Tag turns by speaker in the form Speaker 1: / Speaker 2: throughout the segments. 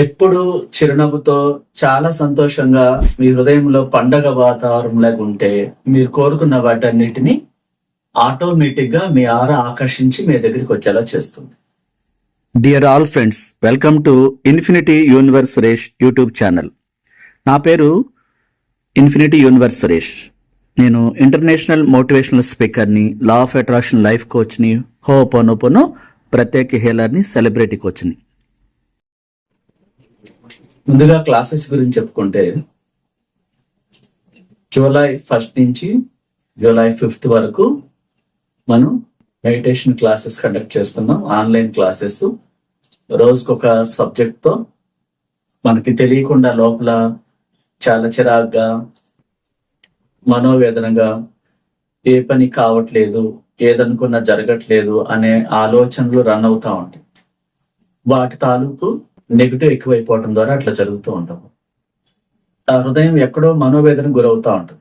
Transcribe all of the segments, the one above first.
Speaker 1: ఎప్పుడు చిరునవ్వుతో చాలా సంతోషంగా మీ హృదయంలో పండగ వాతావరణంలాగా ఉంటే మీరు కోరుకున్న వాటన్నిటిని ఆటోమేటిక్గా మీ ఆర ఆకర్షించి మీ దగ్గరికి వచ్చేలా చేస్తుంది. Dear all friends welcome to infinity universe Suresh YouTube channel. నా పేరు ఇన్ఫినిటీ యూనివర్స్ సురేష్. నేను ఇంటర్నేషనల్ మోటివేషనల్ స్పీకర్ని లా ఆఫ్ అట్రాక్షన్ లైఫ్ కోచ్ని హోపోనోపోనో ప్రత్యేక హేలర్ని సెలబ్రిటీ కోచ్ని. ముందుగా క్లాసెస్ గురించి చెప్పుకుంటే జూలై ఫస్ట్ నుంచి జూలై ఫిఫ్త్ వరకు మనం మెడిటేషన్ క్లాసెస్ కండక్ట్ చేస్తున్నాం ఆన్లైన్ క్లాసెస్. రోజుకొక సబ్జెక్ట్తో మనకి తెలియకుండా లోపల చాలా చిరాగ్గా మనోవేదనగా ఏ పని కావట్లేదు ఏదనుకున్నా జరగట్లేదు అనే ఆలోచనలు రన్ అవుతా ఉంటాయి. వాటి తాలూకు నెగిటివ్ ఎక్కువైపోవటం ద్వారా అట్లా జరుగుతూ ఉంటాము ఆ హృదయం ఎక్కడో మనోవేదన గురవుతూ ఉంటుంది.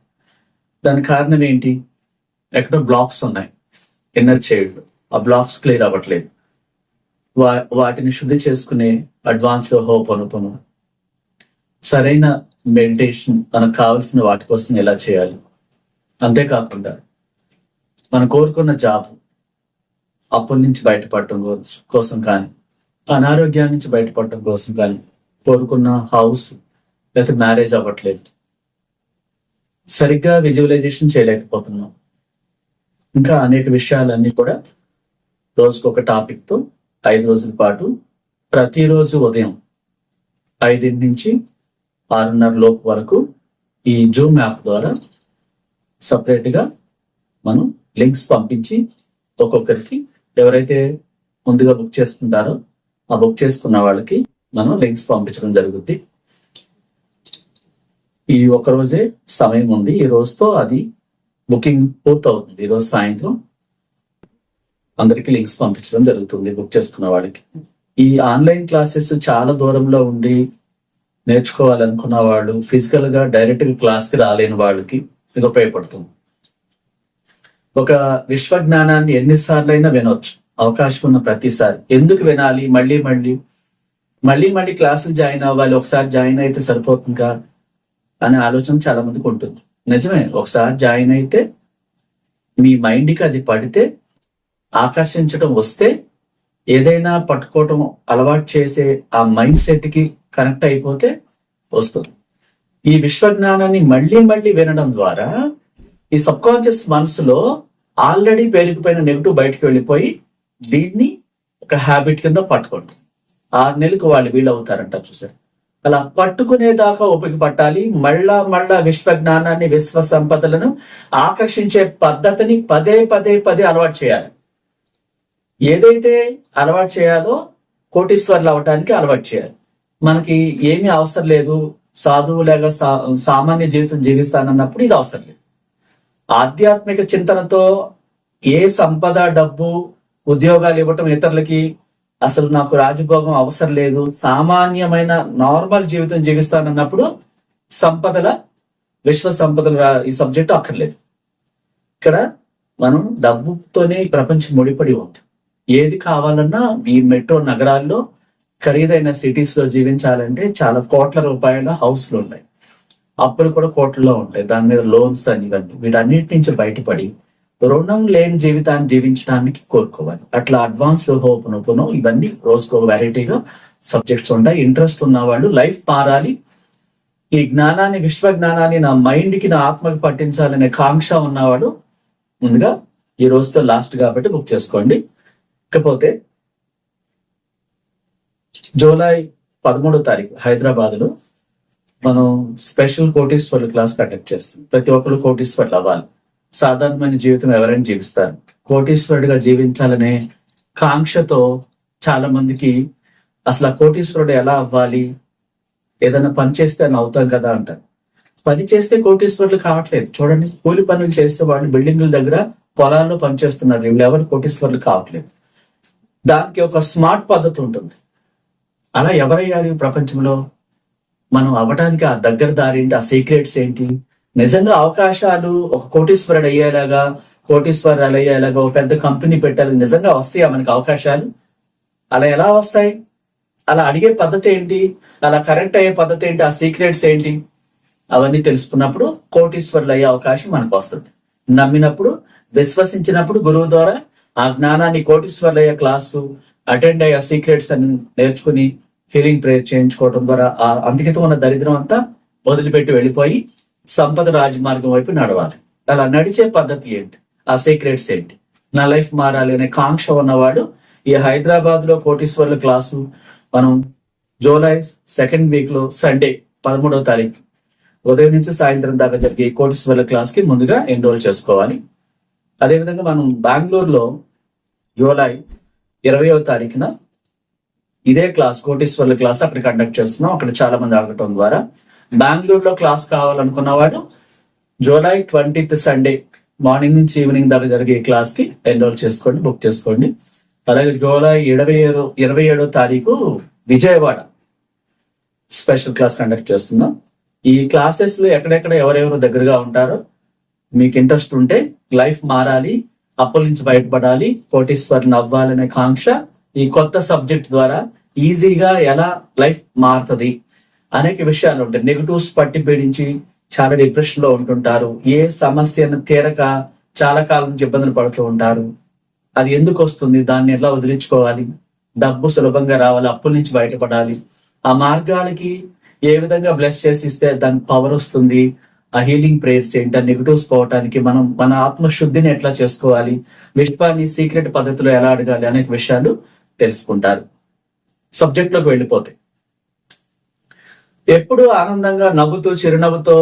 Speaker 1: దాని కారణం ఏంటి? ఎక్కడో బ్లాక్స్ ఉన్నాయి. Inner child. ఆ బ్లాక్స్ క్లియర్ అవ్వట్లేదు. వా వాటిని శుద్ధి చేసుకునే అడ్వాన్స్గా హోప్ అనుపను సరైన మెడిటేషన్ మనకు కావాల్సిన వాటి కోసం ఎలా చేయాలి? అంతేకాకుండా మనం కోరుకున్న జాబ్ అప్పుల నుంచి బయటపడటం కోసం కానీ అనారోగ్యం నుంచి బయటపడటం కోసం కానీ కోరుకున్న హౌస్ లేకపోతే మ్యారేజ్ అవ్వట్లేదు. సరిగ్గా విజువలైజేషన్ చేయలేకపోతున్నాం. ఇంకా అనేక విషయాలన్నీ కూడా రోజుకు ఒక టాపిక్తో ఐదు రోజుల పాటు ప్రతిరోజు ఉదయం ఐదింటి నుంచి ఆరున్నర లోపు వరకు ఈ జూమ్ యాప్ ద్వారా సపరేట్గా మనం లింక్స్ పంపించి ఒక్కొక్కరికి ఎవరైతే ముందుగా బుక్ చేసుకుంటారో ఆ బుక్ చేసుకున్న వాళ్ళకి మనం లింక్స్ పంపించడం జరుగుద్ది. ఈ ఒక్క రోజే సమయం ఉంది. ఈ రోజుతో అది బుకింగ్ పూర్తవుతుంది. ఈరోజు సాయంత్రం అందరికీ లింక్స్ పంపించడం జరుగుతుంది బుక్ చేసుకున్న వాళ్ళకి. ఈ ఆన్లైన్ క్లాసెస్ చాలా దూరంలో ఉండి నేర్చుకోవాలనుకున్న వాళ్ళు ఫిజికల్గా డైరెక్ట్గా క్లాస్కి రాలేని వాళ్ళకి ఇది ఉపయోగపడుతుంది. ఒక విశ్వ జ్ఞానాన్ని ఎన్నిసార్లు అయినా వినొచ్చు. అవకాశం ఉన్న ప్రతిసారి. ఎందుకు వినాలి? మళ్ళీ మళ్ళీ. మళ్ళీ మళ్ళీ క్లాసులు జాయిన్ అవ్వాలి. ఒకసారి జాయిన్ అయితే సరిపోతుందిగా అనే ఆలోచన చాలా మందికి ఉంటుంది. నిజమే. ఒకసారి జాయిన్ అయితే మీ మైండ్కి అది పడితే ఆకర్షించడం వస్తే ఏదైనా పట్టుకోవటం అలవాటు చేసే ఆ మైండ్ సెట్కి కనెక్ట్ అయిపోతే వస్తుంది. ఈ విశ్వజ్ఞానాన్ని మళ్ళీ మళ్ళీ వినడం ద్వారా ఈ సబ్ కాన్షియస్ మనసులో ఆల్రెడీ పేరుకుపోయిన నెగిటివ్ బయటకు వెళ్ళిపోయి దీన్ని ఒక హ్యాబిట్ కింద పట్టుకోండి. ఆరు నెలలకు వాళ్ళు వీళ్ళు అవుతారంట చూసారు. అలా పట్టుకునేదాకా ఓపిక పట్టాలి మళ్ళా మళ్ళా విశ్వ జ్ఞానాన్ని విశ్వ సంపదలను ఆకర్షించే పద్ధతిని పదే పదే పదే అలవాటు చేయాలి. ఏదైతే అలవాటు చేయాలో కోటీశ్వర్లు అవటానికి అలవాటు చేయాలి. మనకి ఏమీ అవసరం లేదు. సాధువు లేక సా- సామాన్య జీవితం జీవిస్తానన్నప్పుడు ఇది అవసరం లేదు. ఆధ్యాత్మిక చింతనతో ఏ సంపద డబ్బు ఉద్యోగాలు ఇవ్వటం ఇతరులకి అసలు నాకు రాజభోగం అవసరం లేదు. సామాన్యమైన నార్మల్ జీవితం జీవిస్తానన్నప్పుడు సంపదల విశ్వ సంపదల ఈ సబ్జెక్టు అక్కర్లేదు. ఇక్కడ మనం డబ్బుతోనే ప్రపంచం ముడిపడి ఉంది. ఏది కావాలన్నా ఈ మెట్రో నగరాల్లో ఖరీదైన సిటీస్లో జీవించాలంటే చాలా కోట్ల రూపాయల హౌస్లు ఉన్నాయి. అప్పులు కూడా కోట్లలో ఉంటాయి. దాని మీద లోన్స్ అని ఇవన్నీ. వీటన్నిటి నుంచి బయటపడి రుణం లేని జీవితాన్ని జీవించడానికి కోరుకోవాలి. అట్లా అడ్వాన్స్ హోప్ నొప్పును ఇవన్నీ రోజుకో వెరైటీగా సబ్జెక్ట్స్ ఉంటాయి. ఇంట్రెస్ట్ ఉన్న వాళ్ళు లైఫ్ మారాలి. ఈ జ్ఞానాన్ని విశ్వ జ్ఞానాన్ని నా మైండ్కి నా ఆత్మకి పట్టించాలనే కాంక్ష ఉన్నవాడు ముందుగా ఈ రోజుతో లాస్ట్ కాబట్టి బుక్ చేసుకోండి. ఇకపోతే జూలై పదమూడో తారీఖు హైదరాబాద్లో మనం స్పెషల్ కోటీశ్వర్లు క్లాస్ కండక్ట్ చేస్తాం. ప్రతి ఒక్కరు కోటీశ్వర్లు అవ్వాలి. సాధారణమైన జీవితం ఎవరైనా జీవిస్తారు. కోటీశ్వరుడిగా జీవించాలనే కాంక్షతో చాలా మందికి అసలు ఆ కోటీశ్వరుడు ఎలా అవ్వాలి? ఏదైనా పని చేస్తే అని అవుతాం కదా అంటారు. పని చేస్తే కోటీశ్వరులు కావట్లేదు. చూడండి కూలి పనులు చేసే వాళ్ళు బిల్డింగుల దగ్గర పొలాల్లో పనిచేస్తున్నారు వీళ్ళు ఎవరు? కోటీశ్వరులు కావట్లేదు. దానికి ఒక స్మార్ట్ పద్ధతి ఉంటుంది. అలా ఎవరయ్యారు ప్రపంచంలో? మనం అవ్వడానికి ఆ దగ్గర దారి ఏంటి? ఆ సీక్రెట్స్ ఏంటి? నిజంగా అవకాశాలు ఒక కోటీశ్వరుడు అయ్యేలాగా కోటీశ్వరులు అయ్యేలాగా ఒక పెద్ద కంపెనీ పెట్టాలి నిజంగా వస్తాయా మనకి అవకాశాలు? అలా ఎలా వస్తాయి? అలా అడిగే పద్ధతి ఏంటి? అలా కరెక్ట్ అయ్యే పద్ధతి ఏంటి? ఆ సీక్రెట్స్ ఏంటి? అవన్నీ తెలుసుకున్నప్పుడు కోటీశ్వరులు అయ్యే అవకాశం మనకు వస్తుంది. నమ్మినప్పుడు విశ్వసించినప్పుడు గురువు ద్వారా ఆ జ్ఞానాన్ని కోటీశ్వరులు అయ్యే క్లాసు అటెండ్ అయ్యే సీక్రెట్స్ అని నేర్చుకుని హీలింగ్ ప్రేయర్ చేయించుకోవడం ద్వారా ఆ అంతకితం ఉన్న దరిద్రం అంతా వదిలిపెట్టి వెళ్ళిపోయి సంపద రాజమార్గం వైపు నడవాలి. అలా నడిచే పద్ధతి ఏంటి? ఆ సీక్రెట్స్ ఏంటి? నా లైఫ్ మారాలి అనే కాంక్ష ఉన్నవాడు ఈ హైదరాబాద్లో కోటీశ్వర్ల క్లాసు మనం జూలై సెకండ్ వీక్లో సండే పదమూడవ తారీఖు ఉదయం నుంచి సాయంత్రం దాకా జరిగే కోటీశ్వర్ల క్లాస్కి ముందుగా ఎన్రోల్ చేసుకోవాలి. అదేవిధంగా మనం బెంగళూరులో జూలై ఇరవయవ తారీఖున ఇదే క్లాస్ కోటీశ్వర్ల క్లాస్ అక్కడ కండక్ట్ చేస్తున్నాం. అక్కడ చాలా మంది ఆగటం ద్వారా బెంగళూరులో క్లాస్ కావాలనుకున్నవాడు జూలై ట్వంటీత్ సండే మార్నింగ్ నుంచి ఈవినింగ్ దాకా జరిగే ఈ క్లాస్కి ఎన్రోల్ చేసుకోండి బుక్ చేసుకోండి. అలాగే జూలై ఇరవై ఏడు ఇరవై ఏడో తారీఖు విజయవాడ స్పెషల్ క్లాస్ కండక్ట్ చేస్తున్నాం. ఈ క్లాసెస్లో ఎక్కడెక్కడ ఎవరెవరు దగ్గరగా ఉంటారో మీకు ఇంట్రెస్ట్ ఉంటే లైఫ్ మారాలి అప్పుల నుంచి బయటపడాలి కోటీశ్వరుని అవ్వాలనే కాంక్ష ఈ కొత్త సబ్జెక్ట్ ద్వారా ఈజీగా ఎలా లైఫ్ మారుతుంది అనేక విషయాలు ఉంటాయి. నెగటివ్స్ పట్టి పీడించి చాలా డిప్రెషన్లో ఉంటుంటారు. ఏ సమస్యను తీరక చాలా కాలం నుంచి ఇబ్బందులు పడుతూ ఉంటారు. అది ఎందుకు వస్తుంది? దాన్ని ఎలా వదిలించుకోవాలి? డబ్బు సులభంగా రావాలి అప్పుల నుంచి బయటపడాలి. ఆ మార్గాలకి ఏ విధంగా బ్లెస్ చేసి ఇస్తే దాని పవర్ వస్తుంది? ఆ హీలింగ్ ప్రేయర్స్ ఏంటి? ఆ నెగిటివ్స్ పోవటానికి మనం మన ఆత్మశుద్ధిని ఎట్లా చేసుకోవాలి? విశ్వాన్ని సీక్రెట్ పద్ధతిలో ఎలా అడగాలి? అనేక విషయాలు తెలుసుకుంటారు. సబ్జెక్ట్లోకి వెళ్ళిపోతాయి ఎప్పుడు ఆనందంగా నవ్వుతూ చిరునవ్వుతో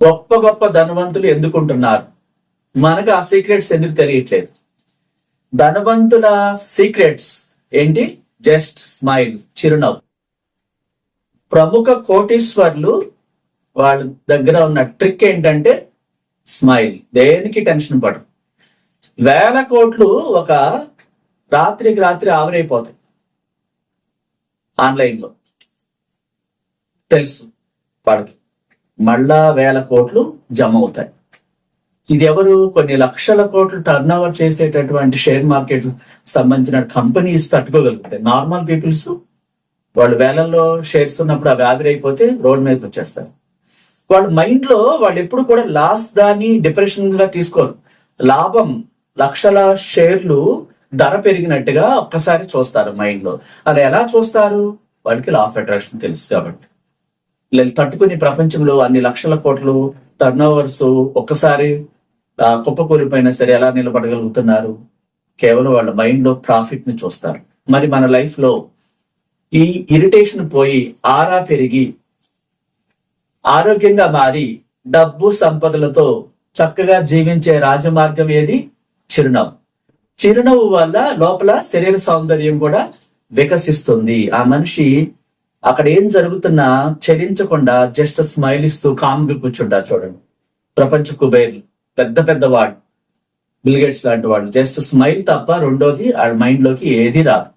Speaker 1: గొప్ప గొప్ప ధనవంతులు ఎందుకుంటున్నారు? మనకు ఆ సీక్రెట్స్ ఎందుకు తెలియట్లేదు? ధనవంతుల సీక్రెట్స్ ఏంటి? జస్ట్ స్మైల్ చిరునవ్వు. ప్రముఖ కోటీశ్వర్లు వాళ్ళ దగ్గర ఉన్న ట్రిక్ ఏంటంటే స్మైల్. దేనికి టెన్షన్ పడరు. వేల కోట్లు ఒక రాత్రికి రాత్రి ఆవిరైపోతాయి ఆన్లైన్లో తెలుసు వాడికి. మళ్ళా వేల కోట్లు జమ అవుతాయి ఇది ఎవరు కొన్ని లక్షల కోట్లు టర్న్ ఓవర్ చేసేటటువంటి షేర్ మార్కెట్ సంబంధించిన కంపెనీస్ తట్టుకోగలుగుతాయి. నార్మల్ పీపుల్స్ వాళ్ళు వేలల్లో షేర్స్ ఉన్నప్పుడు అవి అయిపోతే రోడ్ మీదకి వచ్చేస్తారు. వాళ్ళ మైండ్లో వాళ్ళు ఎప్పుడు కూడా లాస్ దాన్ని డిప్రెషన్గా తీసుకోరు. లాభం లక్షల షేర్లు ధర పెరిగినట్టుగా ఒక్కసారి చూస్తారు మైండ్లో. అది ఎలా చూస్తారు? వాళ్ళకి లా ఆఫ్ అట్రాక్షన్ తెలుసు కాబట్టి. తట్టుకుని ప్రపంచంలో అన్ని లక్షల కోట్లు టర్న్ ఓవర్స్ ఒక్కసారి కుప్పకూలిపోయినా సరే ఎలా నిలబడగలుగుతున్నారు? కేవలం వాళ్ళ మైండ్లో ప్రాఫిట్ని చూస్తారు. మరి మన లైఫ్లో ఈ ఇరిటేషన్ పోయి ఆరా పెరిగి ఆరోగ్యంగా మారి డబ్బు సంపదలతో చక్కగా జీవించే రాజమార్గం ఏది? చిరునవ్వు. చిరునవ్వు వల్ల లోపల శరీర సౌందర్యం కూడా వికసిస్తుంది. ఆ మనిషి అక్కడ ఏం జరుగుతున్నా చెలించకుండా జస్ట్ స్మైల్ ఇస్తూ కామ్గా కూర్చుంటారు చూడండి. ప్రపంచ కుబేర్లు పెద్ద పెద్ద వాడు బిల్గేట్స్ లాంటి వాళ్ళు. జస్ట్ స్మైల్ తప్ప రెండోది ఆ మైండ్లోకి ఏది రాదు.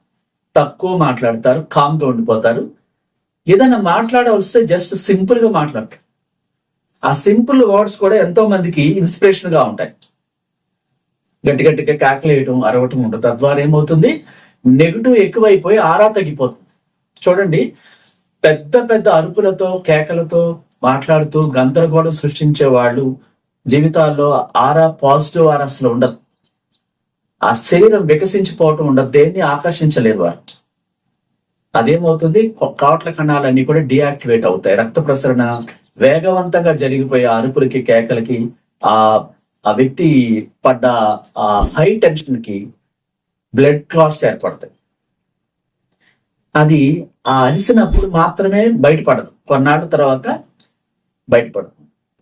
Speaker 1: తక్కువ మాట్లాడతారు కామ్గా ఉండిపోతారు. ఏదైనా మాట్లాడవలస్తే జస్ట్ సింపుల్గా మాట్లాడతారు. ఆ సింపుల్ వర్డ్స్ కూడా ఎంతో మందికి ఇన్స్పిరేషన్గా ఉంటాయి. గట్టి గట్టిగా కేకలేయటం అరవటం ఉంటుంది తద్వారా ఏమవుతుంది? నెగిటివ్ ఎక్కువైపోయి ఆరా తగ్గిపోతుంది. చూడండి పెద్ద పెద్ద అరుపులతో కేకలతో మాట్లాడుతూ గందరగోళం సృష్టించే వాళ్ళు జీవితాల్లో ఆరా పాజిటివ్ ఆర్ అసలు ఉండదు ఆ శరీరం వికసించిపోవటం ఉండదు. దేన్ని ఆకర్షించలేరు వారు. అదేమవుతుంది? కాట్ల కావట్ల కణాలన్నీ కూడా డియాక్టివేట్ అవుతాయి. రక్త ప్రసరణ వేగవంతంగా జరిగిపోయే అరుపులకి కేకలకి ఆ ఆ వ్యక్తి పడ్డ ఆ హై టెన్షన్కి బ్లడ్ క్లాట్స్ ఏర్పడతాయి. అది ఆ అలిసినప్పుడు మాత్రమే బయటపడదు. కొన్నాళ్ళ తర్వాత బయటపడదు.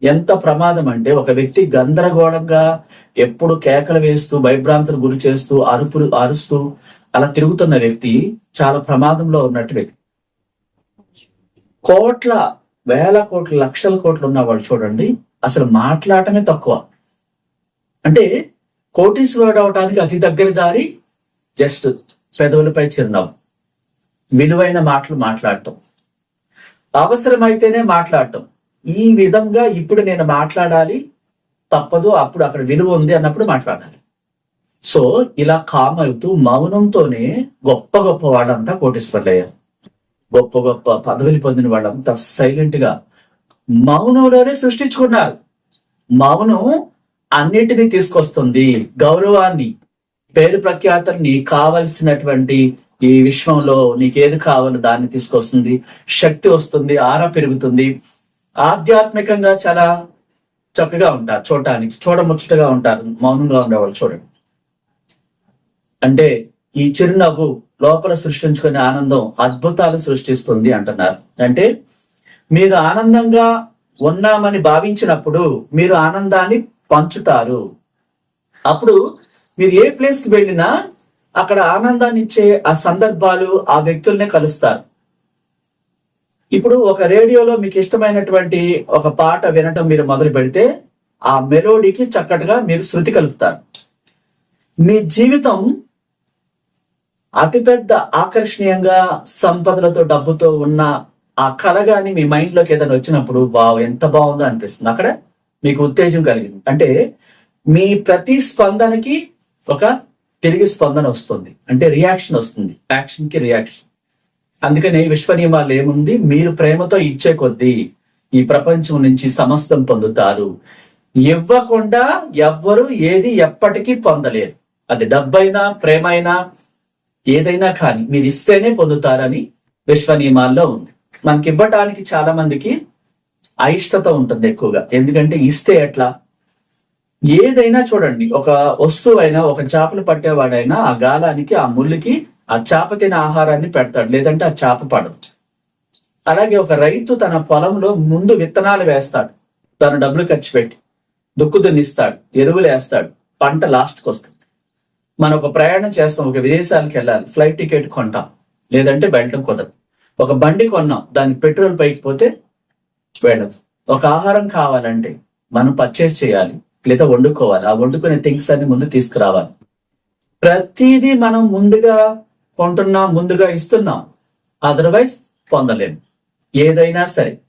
Speaker 1: ఎంత ప్రమాదం అంటే ఒక వ్యక్తి గందరగోళంగా ఎప్పుడు కేకలు వేస్తూ భయభ్రాంతులు గురి చేస్తూ అరుపులు అరుస్తూ అలా తిరుగుతున్న వ్యక్తి చాలా ప్రమాదంలో ఉన్నట్టు వ్యక్తి. కోట్ల వేల కోట్ల లక్షల కోట్లు ఉన్న వాళ్ళు చూడండి అసలు మాట్లాడటమే తక్కువ. అంటే కోటీశ్వరుడు అవడానికి అతి దగ్గర దారి జస్ట్ పెదవులపై చిరునవ్వు. విలువైన మాటలు మాట్లాడటం. అవసరమైతేనే మాట్లాడటం. ఈ విధంగా ఇప్పుడు నేను మాట్లాడాలి తప్పదు అప్పుడు అక్కడ విలువ ఉంది అన్నప్పుడు మాట్లాడాలి. సో ఇలా కామ్ అవుతూ మౌనంతోనే గొప్ప గొప్ప వాళ్ళంతా కోటేశ్వర్లయ్యారు. గొప్ప గొప్ప పదవులు పొందిన వాళ్ళంతా సైలెంట్గా మౌనంలోనే సృష్టించుకున్నారు. మౌనం అన్నిటినీ తీసుకొస్తుంది గౌరవాన్ని పేరు ప్రఖ్యాతల్ని కావలసినటువంటి ఈ విశ్వంలో నీకేది కావాలో దాన్ని తీసుకొస్తుంది. శక్తి వస్తుంది ఆరా పెరుగుతుంది. ఆధ్యాత్మికంగా చాలా చక్కగా ఉంటారు చూడటానికి చూడముచ్చటగా ఉంటారు. మౌనంగా ఉండేవాళ్ళు చూడండి. అంటే ఈ చిరునవ్వు లోపల సృష్టించుకునే ఆనందం అద్భుతాలు సృష్టిస్తుంది అంటున్నారు. అంటే మీరు ఆనందంగా ఉన్నామని భావించినప్పుడు మీరు ఆనందాన్ని పంచుతారు. అప్పుడు మీరు ఏ ప్లేస్కి వెళ్ళినా అక్కడ ఆనందాన్ని ఇచ్చే ఆ సందర్భాలు ఆ వ్యక్తుల్నే కలుస్తారు. ఇప్పుడు ఒక రేడియోలో మీకు ఇష్టమైనటువంటి ఒక పాట వినటం మీరు మొదలు పెడితే ఆ మెలోడీకి చక్కటిగా మీరు శృతి కలుపుతారు. మీ జీవితం అతిపెద్ద ఆకర్షణీయంగా సంపదలతో డబ్బుతో ఉన్న ఆ కళ కానీ మీ మైండ్లోకి ఏదైనా వచ్చినప్పుడు వావ్ ఎంత బాగుందో అనిపిస్తుంది. అక్కడ మీకు ఉత్తేజం కలిగింది. అంటే మీ ప్రతి స్పందనకి ఒక తిరిగి స్పందన వస్తుంది. అంటే రియాక్షన్ వస్తుంది. యాక్షన్కి రియాక్షన్ అందుకనే విశ్వనియమాలు ఏముంది? మీరు ప్రేమతో ఇచ్చే కొద్దీ ఈ ప్రపంచం నుంచి సమస్తం పొందుతారు. ఇవ్వకుండా ఎవ్వరు ఏది ఎప్పటికీ పొందలేరు. అది డబ్బైనా ప్రేమ అయినా ఏదైనా కానీ మీరు ఇస్తేనే పొందుతారని విశ్వ నియమాల్లో ఉంది. మనకి ఇవ్వటానికి చాలా మందికి అయిష్టత ఉంటుంది ఎక్కువగా. ఎందుకంటే ఇస్తే ఎట్లా? ఏదైనా చూడండి ఒక వస్తువు అయినా ఒక చేపలు పట్టేవాడైనా ఆ గాలానికి ఆ ముళ్ళుకి ఆ చేప తిన ఆహారాన్ని పెడతాడు. లేదంటే ఆ చేప పడదు. అలాగే ఒక రైతు తన పొలంలో ముందు విత్తనాలు వేస్తాడు. తన డబ్బులు ఖర్చు పెట్టి దుక్కు దున్నిస్తాడు ఎరువులు వేస్తాడు పంట లాస్ట్కి వస్తుంది. మనం ఒక ప్రయాణం చేస్తాం ఒక విదేశాలకు వెళ్ళాలి ఫ్లైట్ టికెట్ కొంటాం లేదంటే వెళ్ళటం కుదరదు. ఒక బండి కొన్నాం దానికి పెట్రోల్ పైకి పోతే వెళ్ళదు. ఒక ఆహారం కావాలంటే మనం పర్చేస్ చేయాలి. లేదా వండుకోవాలి. ఆ వండుకునే థింగ్స్ అన్ని ముందు తీసుకురావాలి. ప్రతిదీ మనం ముందుగా కొంటున్నాం ముందుగా ఇస్తున్నాం. అదర్వైజ్ పొందలేము ఏదైనా సరే.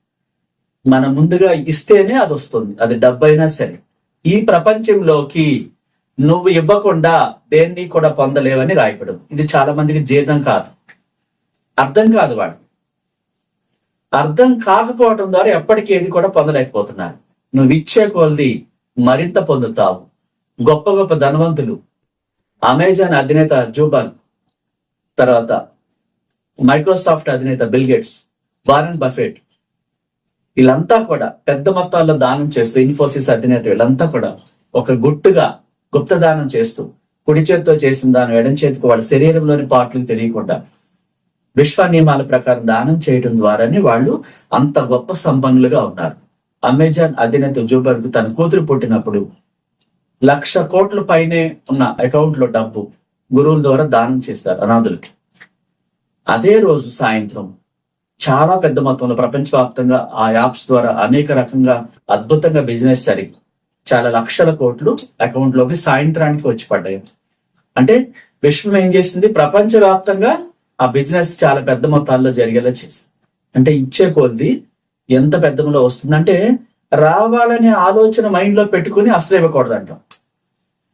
Speaker 1: మనం ముందుగా ఇస్తేనే అది వస్తుంది. అది డబ్బైనా సరే. ఈ ప్రపంచంలోకి నువ్వు ఇవ్వకుండా దేన్ని కూడా పొందలేవని రాయపడు ఇది చాలా మందికి జీర్ణం కాదు. అర్థం కాదు వాడు అర్థం కాకపోవడం ద్వారా ఎప్పటికీ ఏది కూడా పొందలేకపోతున్నారు. నువ్వు ఇచ్చే కొలది మరింత పొందుతావు. గొప్ప గొప్ప ధనవంతులు. అమెజాన్ అధినేత జూబన్. తర్వాత మైక్రోసాఫ్ట్ అధినేత బిల్ గేట్స్ వారెన్ బఫెట్. వీళ్ళంతా కూడా పెద్ద మొత్తాల్లో దానం చేస్తూ ఇన్ఫోసిస్ అధినేత వీళ్ళంతా కూడా ఒక గుట్టుగా గుప్త దానం చేస్తూ కుడి చేతితో చేసిన దానం ఎడం చేతికి వాళ్ళ శరీరంలోని పాటలు తెలియకుండా విశ్వ నియమాల ప్రకారం దానం చేయడం ద్వారానే వాళ్ళు అంత గొప్ప సంపన్నులుగా ఉన్నారు. అమెజాన్ అధినేత జూబర్గ్ తన కూతురు పుట్టినప్పుడు లక్ష కోట్ల పైనే ఉన్న అకౌంట్లో డబ్బు గురువుల ద్వారా దానం చేస్తారు అనాథులకి. అదే రోజు సాయంత్రం చాలా పెద్ద మొత్తంలో ప్రపంచవ్యాప్తంగా ఆ యాప్స్ ద్వారా అనేక రకంగా అద్భుతంగా బిజినెస్ జరిగి చాలా లక్షల కోట్లు అకౌంట్లోకి సాయంత్రానికి వచ్చి పడ్డాయి. అంటే విశ్వం ఏం చేసింది? ప్రపంచవ్యాప్తంగా ఆ బిజినెస్ చాలా పెద్ద మొత్తాల్లో జరిగేలా చేసింది. అంటే ఇచ్చే కొద్ది ఎంత పెద్దలో వస్తుందంటే రావాలనే ఆలోచన మైండ్లో పెట్టుకుని అసలు ఇవ్వకూడదంట.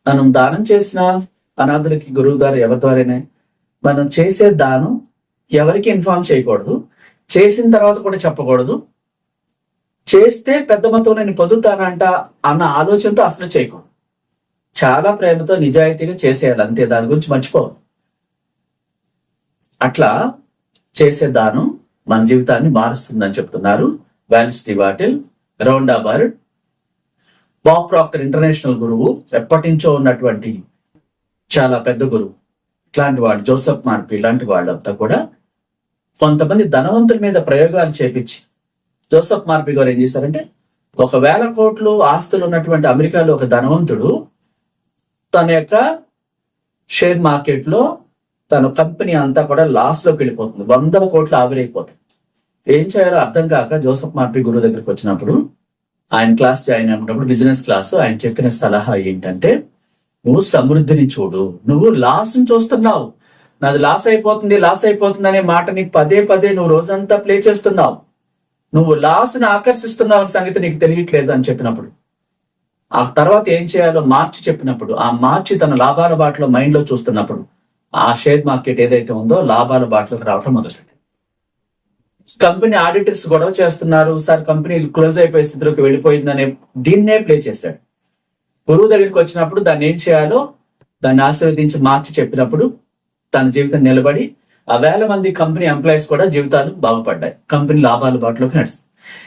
Speaker 1: మనం దానం చేసిన అనాథులకి గురువు గారు ఎవరి ద్వారానే? మనం చేసే దానం ఎవరికి ఇన్ఫార్మ్ చేయకూడదు. చేసిన తర్వాత కూడా చెప్పకూడదు. చేస్తే పెద్ద మొత్తం నేను పొందుతానంట అన్న ఆలోచనతో అసలు చేయకూడదు. చాలా ప్రేమతో నిజాయితీగా చేసేయాలి. అంతే దాని గురించి మర్చిపోవాలి అట్లా చేసే దానం మన జీవితాన్ని మారుస్తుందని చెప్తున్నారు. Wallace D Wattles Rhonda Byrne Bob Proctor international గురువు ఎప్పటి నుంచో ఉన్నటువంటి చాలా పెద్ద గురువు. ఇట్లాంటి వాడు జోసెఫ్ మార్పి ఇలాంటి వాళ్ళంతా కూడా కొంతమంది ధనవంతుల మీద ప్రయోగాలు చేపించి జోసెఫ్ మార్పి గారు ఏం చేశారంటే ఒక వేల కోట్లు ఆస్తులు ఉన్నటువంటి అమెరికాలో ఒక ధనవంతుడు తన యొక్క షేర్ మార్కెట్లో తన కంపెనీ అంతా కూడా లాస్లోకి వెళ్ళిపోతుంది. వందల కోట్లు ఆవిరైపోతుంది ఏం చేయాలో అర్థం కాక జోసఫ్ మార్పి గురువు దగ్గరికి వచ్చినప్పుడు ఆయన క్లాస్ జాయిన్ అయినప్పుడు బిజినెస్ క్లాస్ ఆయన చెప్పిన సలహా ఏంటంటే నువ్వు సమృద్ధిని చూడు. నువ్వు లాస్ చూస్తున్నావు. నాది లాస్ అయిపోతుంది లాస్ అయిపోతుంది అనే మాట నీకు పదే పదే నువ్వు రోజంతా ప్లే చేస్తున్నావు. నువ్వు లాస్ని ఆకర్షిస్తున్నావు సంగతి నీకు తెలియట్లేదు అని చెప్పినప్పుడు. ఆ తర్వాత ఏం చేయాలో మార్చి చెప్పినప్పుడు ఆ మార్చి తన లాభాల బాటలో మైండ్లో చూస్తున్నప్పుడు ఆ షేర్ మార్కెట్ ఏదైతే ఉందో లాభాల బాటలోకి రావటం మొదలెట్టింది కంపెనీ ఆడిటర్స్ గొడవ చేస్తున్నారు సార్ కంపెనీ క్లోజ్ అయిపోయే స్థితిలోకి వెళ్ళిపోయిందనే దీన్నే ప్లే చేశాడు. గురువు దగ్గరికి వచ్చినప్పుడు దాన్ని ఏం చేయాలో దాన్ని ఆశీర్వదించి మార్చి చెప్పినప్పుడు తన జీవితం నిలబడి ఆ వేల మంది కంపెనీ ఎంప్లాయీస్ కూడా జీవితాలు బాగుపడ్డాయి. కంపెనీ లాభాలు బాటలోకి నడుస్తుంది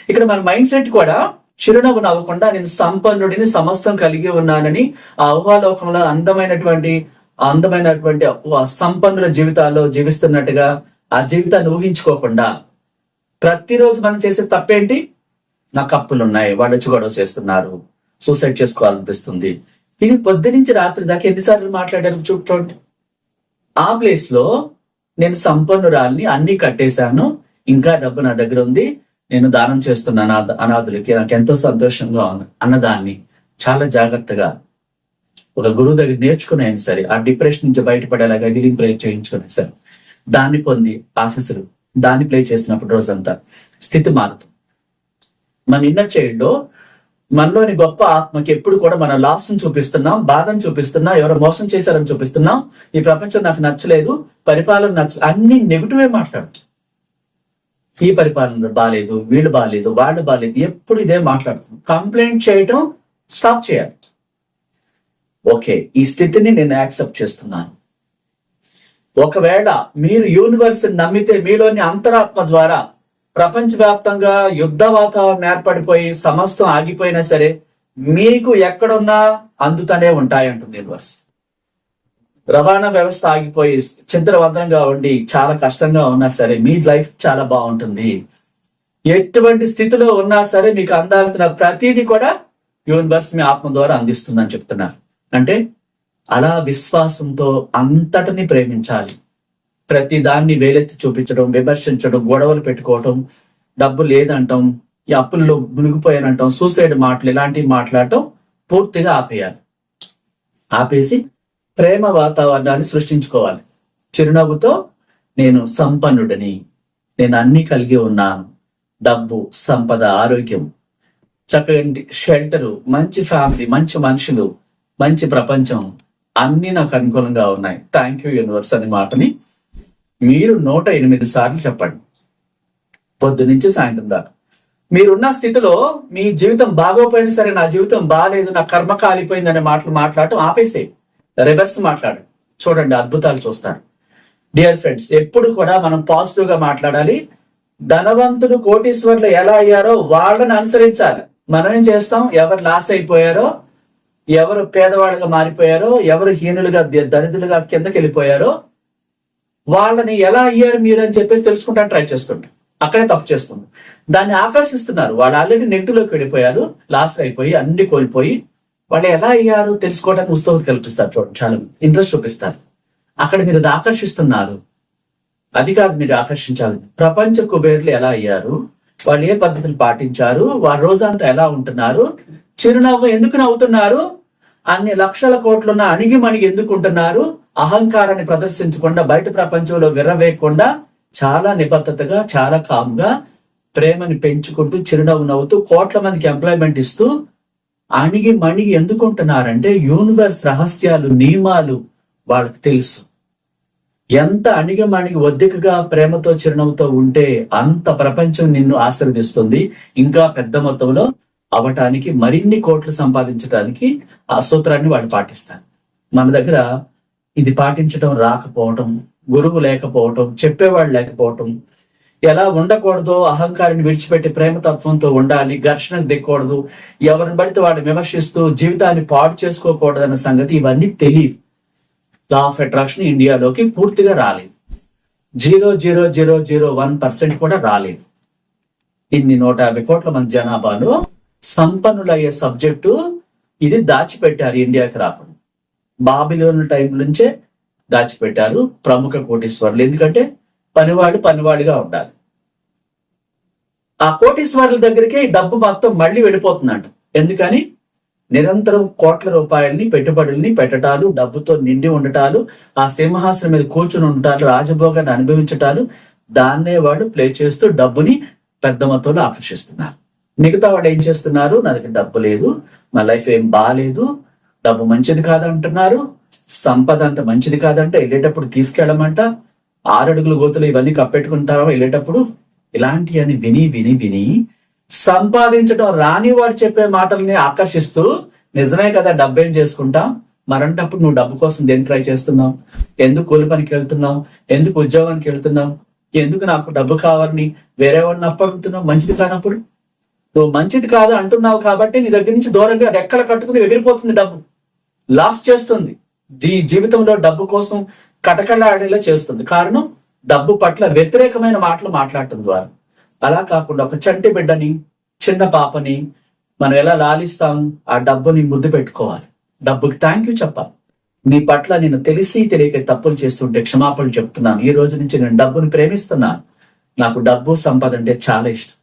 Speaker 1: ఇక్కడ మన మైండ్ సెట్ కూడా చిరునవ్వు నవ్వకుండా నేను సంపన్నుడిని సమస్తం కలిగి ఉన్నానని ఆ ఊహాలోకంలో అందమైనటువంటి అందమైనటువంటి సంపన్నుల జీవితాల్లో జీవిస్తున్నట్టుగా ఆ జీవితాన్ని ఊహించుకోకుండా ప్రతిరోజు మనం చేసే తప్పేంటి? నాకు కప్పులు ఉన్నాయి వాడు వచ్చి గొడవ చేస్తున్నారు సూసైడ్ చేసుకోవాలనిపిస్తుంది. ఇది పొద్దు నుంచి రాత్రి దాకా ఎన్నిసార్లు మాట్లాడారు చూడండి. ఆ ప్లేస్లో నేను సంపన్నురాల్ని అన్ని కట్టేశాను ఇంకా డబ్బు నా దగ్గర ఉంది నేను దానం చేస్తున్నాను అనాథ అనాథులకి నాకు ఎంతో సంతోషంగా ఉంది అన్నదాన్ని చాలా జాగ్రత్తగా. ఒక గురువు దగ్గర నేర్చుకున్నాను సరే ఆ డిప్రెషన్ నుంచి బయటపడేలాగా హీలింగ్ ప్లే చేయించుకునే సరే. దాన్ని పొంది ఆశీస్సులు దాన్ని ప్లే చేసినప్పుడు రోజంతా స్థితి మారుతుంది. మన ఇన్నర్ చైల్డ్లో మనలోని గొప్ప ఆత్మకి ఎప్పుడు కూడా మన లాస్ చూపిస్తున్నాం బాధను చూపిస్తున్నాం ఎవరో మోసం చేశారని చూపిస్తున్నాం. ఈ ప్రపంచం నాకు నచ్చలేదు పరిపాలన నచ్చ అన్ని నెగిటివే మాట్లాడుతుంది. ఈ పరిపాలన బాగాలేదు వీళ్ళు బాగాలేదు వాళ్ళు బాగాలేదు ఎప్పుడు ఇదే మాట్లాడుతుంది కంప్లైంట్ చేయటం స్టాప్ చేయాలి. ఓకే ఈ స్థితిని నేను యాక్సెప్ట్ చేస్తున్నాను. ఒకవేళ మీరు యూనివర్స్ నమ్మితే మీలోని అంతరాత్మ ద్వారా ప్రపంచవ్యాప్తంగా యుద్ధ వాతావరణం ఏర్పడిపోయి సమస్తం ఆగిపోయినా సరే మీకు ఎక్కడున్నా అందుతనే ఉంటాయంటుంది యూనివర్స్ రవాణా వ్యవస్థ ఆగిపోయి చింతరవందనంగా ఉండి చాలా కష్టంగా ఉన్నా సరే మీ లైఫ్ చాలా బాగుంటుంది. ఎటువంటి స్థితిలో ఉన్నా సరే మీకు అందాల్సిన ప్రతిదీ కూడా యూనివర్స్ మీ ఆత్మ ద్వారా అందిస్తుందని చెప్తున్నారు. అంటే అలా విశ్వాసంతో అంతటిని ప్రేమించాలి. ప్రతి దాన్ని వేలెత్తి చూపించడం విమర్శించడం గొడవలు పెట్టుకోవటం డబ్బు లేదంటాం ఈ అప్పుల్లో మునిగిపోయానంటాం సూసైడ్ మాటలు ఇలాంటివి మాట్లాడటం పూర్తిగా ఆపేయాలి. ఆపేసి ప్రేమ వాతావరణాన్ని సృష్టించుకోవాలి. చిరునవ్వుతో నేను సంపన్నుడిని. నేను అన్ని కలిగి ఉన్నాను. డబ్బు సంపద ఆరోగ్యం. చక్కటి షెల్టరు మంచి ఫ్యామిలీ మంచి మనుషులు మంచి ప్రపంచం. అన్ని నాకు అనుకూలంగా ఉన్నాయి. థ్యాంక్ యూ యూనివర్స్ అనే మాటని మీరు నూట ఎనిమిది సార్లు చెప్పండి. పొద్దు నుంచి సాయంత్రం దాకా. మీరున్న స్థితిలో మీ జీవితం బాగోపోయినా సరే నా జీవితం బాగాలేదు నా కర్మ కాలిపోయింది అనే మాటలు మాట్లాడటం ఆపేసే రివర్స్ మాట్లాడు. చూడండి అద్భుతాలు చూస్తారు. డియర్ ఫ్రెండ్స్ ఎప్పుడు కూడా మనం పాజిటివ్గా మాట్లాడాలి. ధనవంతులు కోటీశ్వర్లు ఎలా అయ్యారో వాళ్ళని అనుసరించాలి. మనం ఏం చేస్తాం? ఎవరు లాస్ అయిపోయారో ఎవరు పేదవాళ్ళుగా మారిపోయారో ఎవరు హీనులుగా దరిద్రులుగా కిందకి వెళ్ళిపోయారో వాళ్ళని ఎలా అయ్యారు మీరు అని చెప్పేసి తెలుసుకుంటాను ట్రై చేస్తుంటారు. అక్కడే తప్పు చేస్తుంది దాన్ని ఆకర్షిస్తున్నారు. వాళ్ళు ఆల్రెడీ నెగిటివ్లోకి వెళ్ళిపోయారు. లాస్ అయిపోయి అన్ని కోల్పోయి వాళ్ళు ఎలా అయ్యారు తెలుసుకోవడానికి ఉత్సవం కల్పిస్తారు చూడండి. చాలా. ఇంట్రెస్ట్ చూపిస్తారు. అక్కడ మీరు అది ఆకర్షిస్తున్నారు. అది కాదు మీరు ఆకర్షించాలి. ప్రపంచ కుబేర్లు ఎలా అయ్యారు? వాళ్ళు ఏ పద్ధతులు పాటించారు? వారి రోజంతా ఎలా ఉంటున్నారు? చిరునవ్వు ఎందుకు నవ్వుతున్నారు? అన్ని లక్షల కోట్లున్న అణిగి మణిగి అహంకారాన్ని ప్రదర్శించకుండా బయట ప్రపంచంలో విర్రవేయకుండా చాలా నిబద్ధతగా చాలా కామ్గా ప్రేమని పెంచుకుంటూ చిరునవ్వు నవ్వుతూ కోట్ల మందికి ఎంప్లాయ్మెంట్ ఇస్తూ అణిగి మణిగి ఎందుకుంటున్నారంటే యూనివర్స్ రహస్యాలు నియమాలు వాళ్ళకి తెలుసు. ఎంత అణిగమణిగి ఒద్దికగా ప్రేమతో చిరునవ్వుతో ఉంటే అంత ప్రపంచం నిన్ను ఆశీర్వదిస్తుంది. ఇంకా పెద్ద మొత్తంలో అవటానికి మరిన్ని కోట్లు సంపాదించడానికి ఆ సూత్రాన్ని వాళ్ళు పాటిస్తారు మన దగ్గర ఇది పాటించడం రాకపోవటం గురువు లేకపోవటం చెప్పేవాళ్ళు లేకపోవటం ఎలా ఉండకూడదో అహంకారాన్ని విడిచిపెట్టి ప్రేమతత్వంతో ఉండాలి ఘర్షణకు దిక్కకూడదు ఎవరిని పడితే వాడు విమర్శిస్తూ జీవితాన్ని పాడు చేసుకోకూడదన్న సంగతి ఇవన్నీ తెలియదు లా ఆఫ్ అట్రాక్షన్ ఇండియాలోకి పూర్తిగా రాలేదు. Zero zero zero zero one percent కూడా రాలేదు. ఇన్ని నూట యాభై కోట్ల మంది జనాభాలో సంపన్నులయ్యే సబ్జెక్టు ఇది దాచిపెట్టారు ఇండియాకి రాకుండా. బాబిలోని టైం నుంచే దాచిపెట్టారు ప్రముఖ కోటీశ్వరులు. ఎందుకంటే పనివాడు పనివాడిగా ఉండాలి. ఆ కోటీశ్వరుల దగ్గరికి డబ్బు మొత్తం మళ్ళీ వెళ్ళిపోతుందంట. ఎందుకని? నిరంతరం కోట్ల రూపాయల్ని పెట్టుబడుల్ని పెట్టటాలు డబ్బుతో నిండి ఉండటాలు ఆ సింహాసనం మీద కూర్చుని ఉండటాలు రాజభోగాన్ని అనుభవించటాలు దాన్నే వాళ్ళు ప్లే చేస్తూ డబ్బుని పెద్ద మొత్తంలో ఆకర్షిస్తున్నారు. మిగతా వాళ్ళు ఏం చేస్తున్నారు? నా దగ్గర డబ్బు లేదు నా లైఫ్ ఏం బాగాలేదు డబ్బు మంచిది కాదంటున్నారు సంపద అంత మంచిది కాదంట వెళ్ళేటప్పుడు తీసుకెళ్ళమంట ఆరడుగుల గోతులు ఇవన్నీ కప్పెట్టుకుంటారా వెళ్ళేటప్పుడు? ఇలాంటి అని విని విని విని సంపాదించడం రాని వాడు చెప్పే మాటల్ని ఆకర్షిస్తూ నిజమే కదా డబ్బేం చేసుకుంటాం? మరంటప్పుడు నువ్వు డబ్బు కోసం దేని ట్రై చేస్తున్నావు? ఎందుకు కూలి పనికి వెళ్తున్నావు? ఎందుకు ఉద్యోగానికి వెళ్తున్నావు? ఎందుకు నాకు డబ్బు కావాలని వేరే వాడిని అప్పగుతున్నావు మంచిది కానప్పుడు? నువ్వు మంచిది కాదు అంటున్నావు కాబట్టి నీ దగ్గర నుంచి దూరంగా రెక్కలు కట్టుకుని ఎగిరిపోతుంది డబ్బు. లాస్ చేస్తుంది. జీ జీవితంలో డబ్బు కోసం కటకలాడేలా చేస్తుంది. కారణం డబ్బు పట్ల వ్యతిరేకమైన మాటలు మాట్లాడటం ద్వారా. అలా కాకుండా ఒక చంటి బిడ్డని చిన్న పాపని మనం ఎలా లాలిస్తాం? ఆ డబ్బుని ముద్దు పెట్టుకోవాలి. డబ్బుకి థ్యాంక్ యూ చెప్పాలి. నీ పట్ల నేను తెలిసి తెలియక తప్పులు చేస్తుంటే క్షమాపణలు చెప్తున్నాను. ఈ రోజు నుంచి నేను డబ్బును ప్రేమిస్తున్నాను. నాకు డబ్బు సంపద అంటే చాలా ఇష్టం.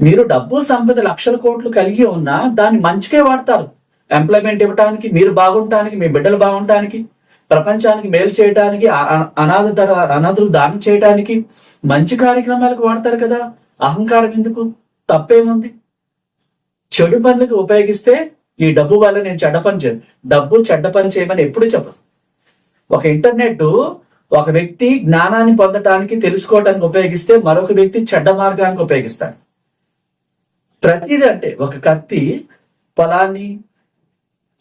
Speaker 1: మీరు డబ్బు సంపద లక్షల కోట్లు కలిగి ఉన్నా దాన్ని మంచికే వాడతారు. ఎంప్లాయ్మెంట్ ఇవ్వటానికి మీరు బాగుంటానికి మీ బిడ్డలు బాగుంటానికి ప్రపంచానికి మేలు చేయడానికి అనాథ ధర- అనాథులు దానం చేయడానికి మంచి కార్యక్రమాలకు వాడతారు కదా. అహంకారం ఎందుకు? తప్పేముంది? చెడు పనులకు ఉపయోగిస్తే ఈ డబ్బు వల్ల నేను చెడ్డ పని చేయను. డబ్బు చెడ్డ పని చేయమని ఎప్పుడు చెప్పదు ఒక ఇంటర్నెట్ ఒక వ్యక్తి జ్ఞానాన్ని పొందటానికి తెలుసుకోవడానికి ఉపయోగిస్తే మరొక వ్యక్తి చెడ్డ మార్గానికి ఉపయోగిస్తాడు. ప్రతిదీ అంటే ఒక కత్తి పొలాన్ని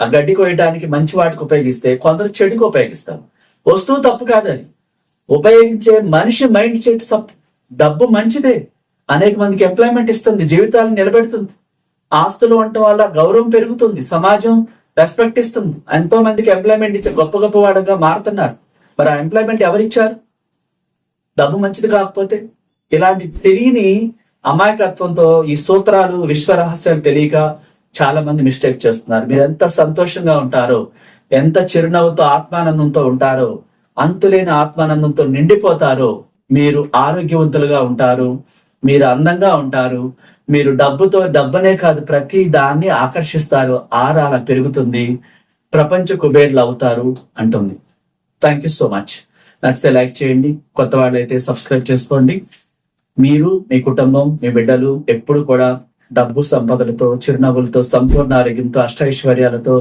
Speaker 1: ఆ గడ్డి కోయడానికి మంచి వాటికి ఉపయోగిస్తే కొందరు చెడుకు ఉపయోగిస్తారు. వస్తువు తప్పు కాదని. ఉపయోగించే మనిషి మైండ్ సెట్ తప్పు. డబ్బు మంచిదే. అనేక మందికి ఎంప్లాయ్మెంట్ ఇస్తుంది జీవితాలను నిలబెడుతుంది. ఆస్తులు ఉండటం వల్ల గౌరవం పెరుగుతుంది సమాజం రెస్పెక్ట్ ఇస్తుంది. ఎంతో మందికి ఎంప్లాయ్మెంట్ ఇచ్చే గొప్ప గొప్ప వాడగా మారుతున్నారు. మరి ఆ ఎంప్లాయ్మెంట్ ఎవరిచ్చారు? డబ్బు మంచిది కాకపోతే ఇలాంటి తెలియని అమాయకత్వంతో ఈ సూత్రాలు విశ్వ తెలియక చాలా మంది మిస్టేక్ చేస్తున్నారు. మీరు ఎంత సంతోషంగా ఉంటారో ఎంత చిరునవ్వుతో ఆత్మానందంతో ఉంటారో అంతులేని ఆత్మానందంతో నిండిపోతారో మీరు ఆరోగ్యవంతులుగా ఉంటారు మీరు అందంగా ఉంటారు మీరు డబ్బుతో డబ్బనే కాదు ప్రతి దాన్ని ఆకర్షిస్తారు ఆరాల పెరుగుతుంది ప్రపంచ కుబేర్లు అవుతారు అంటుంది. థ్యాంక్ యూ సో మచ్ నచ్చితే లైక్ చేయండి కొత్త వాళ్ళు అయితే సబ్స్క్రైబ్ చేసుకోండి. మీరు మీ కుటుంబం మీ బిడ్డలు ఎప్పుడు కూడా డబ్బు సంపదలతో చిరునవ్వులతో సంపూర్ణ ఆరోగ్యంతో అష్టైశ్వర్యాలతో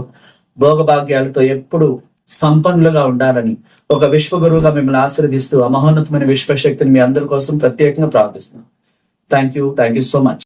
Speaker 1: భోగభాగ్యాలతో ఎప్పుడు సంపన్నులుగా ఉండాలని ఒక విశ్వగురువుగా మిమ్మల్ని ఆశీర్వదిస్తూ ఆ మహోన్నతమైన విశ్వశక్తిని మీ అందరి కోసం ప్రత్యేకంగా ప్రార్థిస్తున్నాను thank you thank you so much